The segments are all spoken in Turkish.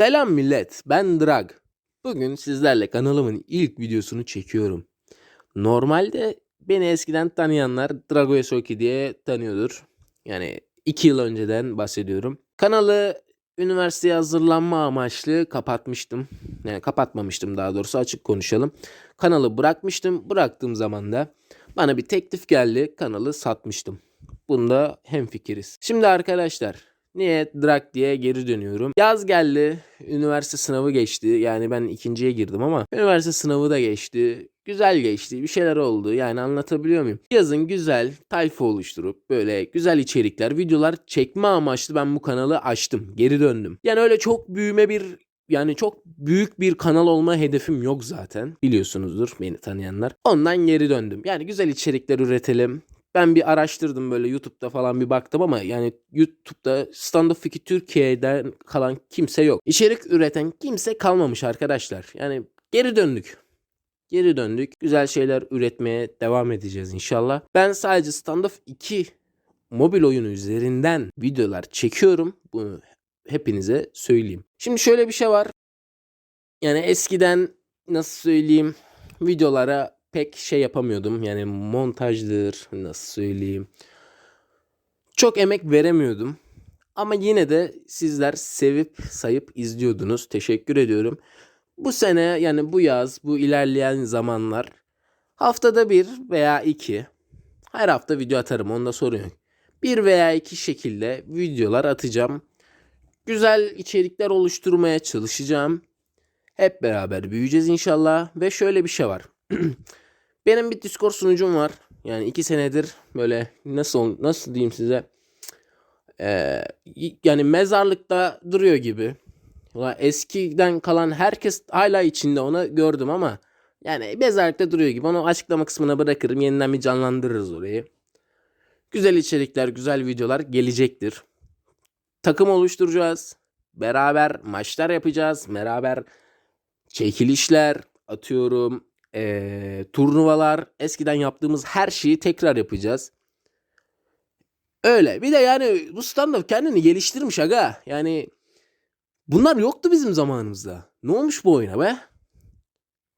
Selam millet, ben Drag. Bugün sizlerle kanalımın ilk videosunu çekiyorum. Normalde beni eskiden tanıyanlar Drago Esoki diye tanıyordur. Yani 2 yıl önceden bahsediyorum. Kanalı üniversiteye hazırlanma amaçlı kapatmıştım. Yani kapatmamıştım daha doğrusu açık konuşalım. Kanalı bırakmıştım. Bıraktığım zaman da bana bir teklif geldi. Kanalı satmıştım. Bunda hemfikiriz. Şimdi arkadaşlar Niye Drag diye geri dönüyorum. Yaz geldi. Üniversite sınavı geçti. Yani ben ikinciye girdim ama üniversite sınavı da geçti. Güzel geçti. Bir şeyler oldu. Yani anlatabiliyor muyum? Yazın güzel tayfa oluşturup böyle güzel içerikler, videolar çekme amaçlı ben bu kanalı açtım. Geri döndüm. Yani öyle çok büyüme bir yani çok büyük bir kanal olma hedefim yok zaten. Biliyorsunuzdur beni tanıyanlar. Ondan geri döndüm. Yani güzel içerikler üretelim. Ben bir araştırdım böyle YouTube'da falan bir baktım ama yani YouTube'da Stand Up Fiki Türkiye'den kalan kimse yok. İçerik üreten kimse kalmamış arkadaşlar. Yani geri döndük. Geri döndük. Güzel şeyler üretmeye devam edeceğiz inşallah. Ben sadece Stand Up 2 mobil oyunu üzerinden videolar çekiyorum. Bunu hepinize söyleyeyim. Şimdi şöyle bir şey var. Yani eskiden nasıl söyleyeyim videolara pek şey yapamıyordum. Yani montajdır nasıl söyleyeyim. Çok emek veremiyordum. Ama yine de sizler sevip sayıp izliyordunuz. Teşekkür ediyorum. Bu sene yani bu yaz bu ilerleyen zamanlar haftada bir veya iki her hafta video atarım onda sorun yok. Bir veya iki şekilde videolar atacağım. Güzel içerikler oluşturmaya çalışacağım. Hep beraber büyüyeceğiz inşallah. Ve şöyle bir şey var. Benim bir Discord sunucum var. Yani iki senedir böyle nasıl nasıl diyeyim size ee, yani mezarlıkta duruyor gibi. Ulan eskiden kalan herkes hala içinde onu gördüm ama yani mezarlıkta duruyor gibi. Onu açıklama kısmına bırakırım. Yeniden bir canlandırırız orayı. Güzel içerikler, güzel videolar gelecektir. Takım oluşturacağız. Beraber maçlar yapacağız. Beraber çekilişler atıyorum e, turnuvalar, eskiden yaptığımız her şeyi tekrar yapacağız. Öyle. Bir de yani bu stand-up kendini geliştirmiş aga. Yani bunlar yoktu bizim zamanımızda. Ne olmuş bu oyuna be?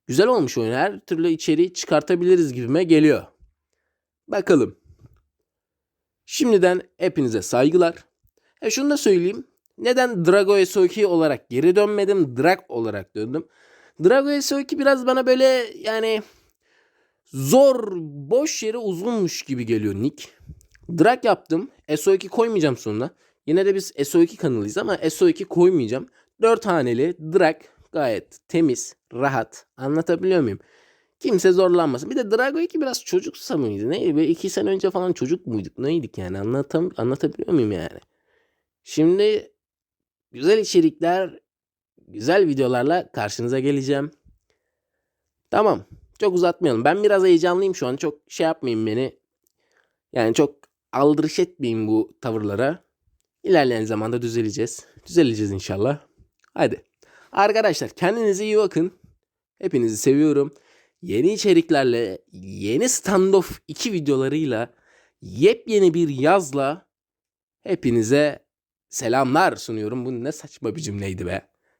Güzel olmuş oyun. Her türlü içeriği çıkartabiliriz gibime geliyor. Bakalım. Şimdiden hepinize saygılar. E şunu da söyleyeyim. Neden Drago SO2 olarak geri dönmedim? Drag olarak döndüm. Drago SO2 biraz bana böyle yani zor, boş yere uzunmuş gibi geliyor Nick. Drag yaptım. SO2 koymayacağım sonuna. Yine de biz SO2 kanalıyız ama SO2 koymayacağım. 4 haneli drag gayet temiz, rahat. Anlatabiliyor muyum? Kimse zorlanmasın. Bir de Drago 2 biraz çocuksa mıydı? Neydi? Böyle 2 sene önce falan çocuk muyduk? Neydik yani? Anlatam anlatabiliyor muyum yani? Şimdi güzel içerikler, güzel videolarla karşınıza geleceğim. Tamam. Çok uzatmayalım. Ben biraz heyecanlıyım şu an. Çok şey yapmayın beni. Yani çok aldırış etmeyin bu tavırlara. İlerleyen zamanda düzeleceğiz. Düzeleceğiz inşallah. Hadi. Arkadaşlar kendinize iyi bakın. Hepinizi seviyorum. Yeni içeriklerle, yeni standoff 2 videolarıyla, yepyeni bir yazla hepinize selamlar sunuyorum. Bu ne saçma bir cümleydi be.